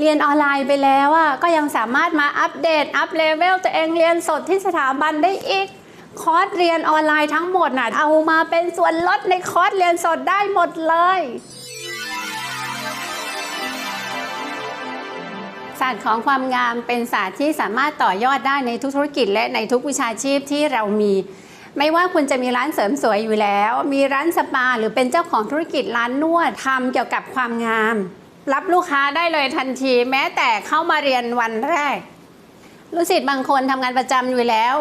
เรียนออนไลน์ไปแล้วอะก็ยังสามารถมาอัปเดต อัปเลเวลตัวเองเรียนสดที่สถาบันได้อีก คอร์สเรียนออนไลน์ทั้งหมดน่ะเอามาเป็นส่วนลดในคอร์สเรียนสดได้หมดเลยศาสตร์ของความงามเป็นศาสตร์ที่สามารถต่อยอดได้ในทุกธุรกิจและในทุกวิชาชีพที่เรามี ไม่ว่าคุณจะมีร้านเสริมสวยอยู่แล้ว มีร้านสปาหรือเป็นเจ้าของธุรกิจร้านนวดทำเกี่ยวกับความงาม รับลูกค้าได้เลยทันที แม้แต่เข้ามาเรียนวันแรก ลูกศิษย์บางคนทำงานประจำอยู่แล้ว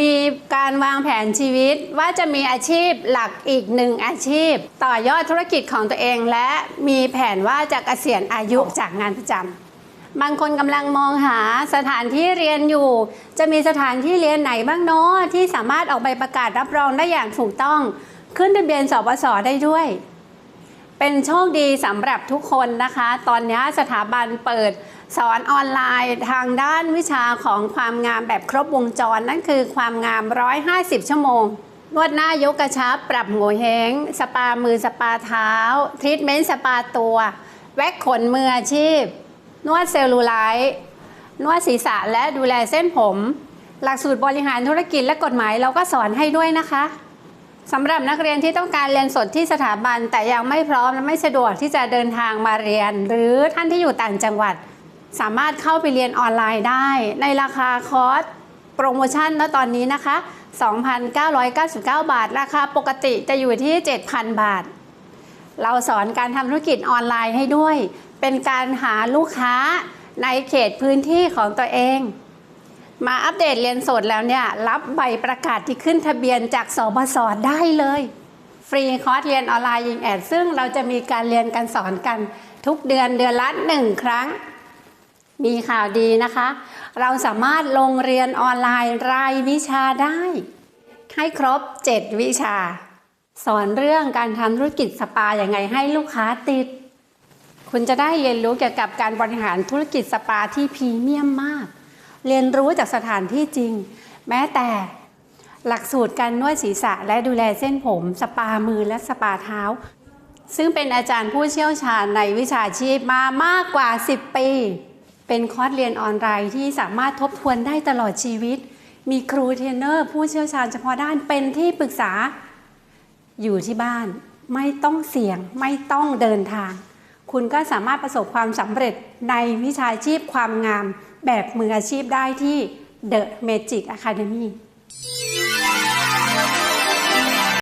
มีการวางแผนชีวิตว่าจะมีอาชีพหลักอีกหนึ่งอาชีพ ต่อยอดธุรกิจของตัวเอง และมีแผนว่าจะเกษียณอายุจากงานประจำบางคนกำลังมองหาสถานที่เรียนอยู่ จะมีสถานที่เรียนไหนบ้างเนาะที่สามารถออกใบประกาศรับรองได้อย่างถูกต้อง ขึ้นทะเบียนสปสได้ด้วย เป็นโชคดีสำหรับทุกคนนะคะ ตอนนี้สถาบันเปิดสอนออนไลน์ทางด้านวิชาของความงามแบบครบวงจร นั่นคือความงาม 150 ชั่วโมงนวดหน้ายกกระชับ ปรับโงเห้ง สปามือสปาเท้า ทรีทเมนต์สปาตัว แว็กขนมืออาชีพ นวดเซลลูไลท์นวดศีรษะและดูแลเส้นผม หลักสูตรบริหารธุรกิจและกฎหมายเราก็สอนให้ด้วยนะคะ สำหรับนักเรียนที่ต้องการเรียนสดที่สถาบัน แต่ยังไม่พร้อมและไม่สะดวกที่จะเดินทางมาเรียน หรือท่านที่อยู่ต่างจังหวัด สามารถเข้าไปเรียนออนไลน์ได้ ในราคาคอร์สโปรโมชั่นณตอนนี้นะคะ 2,999 บาท ราคาปกติจะอยู่ที่ 7,000 บาท เราสอนการทำธุรกิจออนไลน์ให้ด้วย เป็นการหาลูกค้าในเขตพื้นที่ของตัวเอง มาอัปเดตเรียนสดแล้วเนี่ย รับใบประกาศที่ขึ้นทะเบียนจากสบสได้เลย ฟรีคอร์สเรียนออนไลน์ยิงแอด ซึ่งเราจะมีการเรียนการสอนกันทุกเดือนเดือนละหนึ่งครั้ง มีข่าวดีนะคะ เราสามารถลงเรียนออนไลน์รายวิชาได้ ให้ครบ 7 วิชา สอนเรื่องการทำธุรกิจสปาอย่างไงให้ลูกค้าติด คุณจะได้เรียนรู้เกี่ยวกับการบริหารธุรกิจสปาที่พรีเมียมมาก เรียนรู้จากสถานที่จริง แม้แต่หลักสูตรการนวดศีรษะและดูแลเส้นผม สปามือและสปาเท้า ซึ่งเป็นอาจารย์ผู้เชี่ยวชาญในวิชาชีพมามากกว่า 10 ปี เป็นคอร์สเรียนออนไลน์ที่สามารถทบทวนได้ตลอดชีวิต มีครูเทรนเนอร์ผู้เชี่ยวชาญเฉพาะด้านเป็นที่ปรึกษาอยู่ที่บ้าน ไม่ต้องเสี่ยงไม่ต้องเดินทาง คุณก็สามารถประสบความสำเร็จในวิชาชีพความงามแบบมืออาชีพได้ที่ The Magic Academy